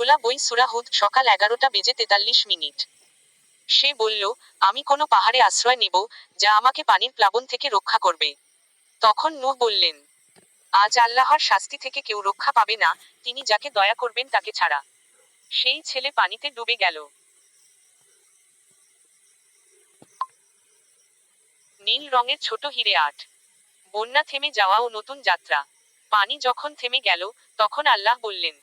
খোলা বই সুরা হুদ সকাল এগারোটা বেজে তেতাল্লিশ মিনিট। সে বলল, আমি কোনো পাহাড়ে আশ্রয় নেব যা আমাকে পানির প্লাবন থেকে রক্ষা করবে। তখন নূহ বললেন, আজ আল্লাহর শাস্তি থেকে কেউ রক্ষা পাবে না, তিনি যাকে দয়া করবেন তাকে ছাড়া। সেই ছেলে পানিতে ডুবে গেল। নীল রঙের ছোট হিরে আট। বন্যা থেমে যাওয়া ও নতুন যাত্রা। পানি যখন থেমে গেল, তখন আল্লাহ বললেন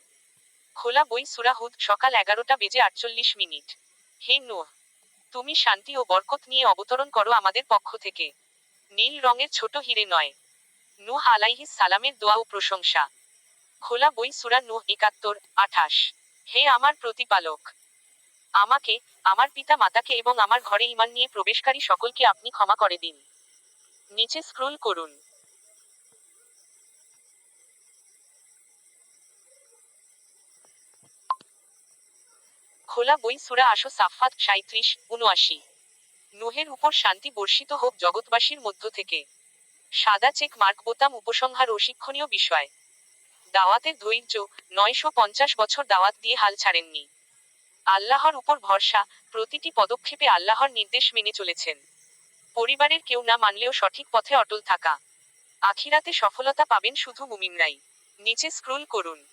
খোলা বই সুরা হুদ, সকাল এগারোটা বেজে আটচল্লিশ মিনিট। হে নূহ, তুমি শান্তি ও বরকত নিয়ে অবতরণ করো আমাদের পক্ষ থেকে। নীল রঙের ছোট হিরে নয়। নূহ আলাইহিস সালামের দোয়া ও প্রশংসা। খোলা বই সুরা নূহ একাত্তর, আঠাশ। হে আমার প্রতিপালক, আমাকে, আমার পিতা মাতাকে এবং আমার ঘরে ইমান নিয়ে প্রবেশকারী সকলকে আপনি ক্ষমা করে দিন। নিচে স্ক্রোল করুন। খোলা বই সুরা আশো সাফাত সাঁত্রিশ উনআশি। নুহের উপর শান্তি বর্ষিত হোক জগৎবাসীর মধ্য থেকে। সাদা চেক মার্ক বোতাম উপসংহার ও শিক্ষণীয় বিষয়। দাওয়াতের ধৈর্য, নয়শো পঞ্চাশ বছর দাওয়াত দিয়ে হাল ছাড়েননি। আল্লাহর উপর ভরসা, প্রতিটি পদক্ষেপে আল্লাহর নির্দেশ মেনে চলেছেন। পরিবারের কেউ না মানলেও সঠিক পথে অটল থাকা। আখিরাতে সফলতা পাবেন শুধু মুমিনরাই। নিচে স্ক্রোল করুন।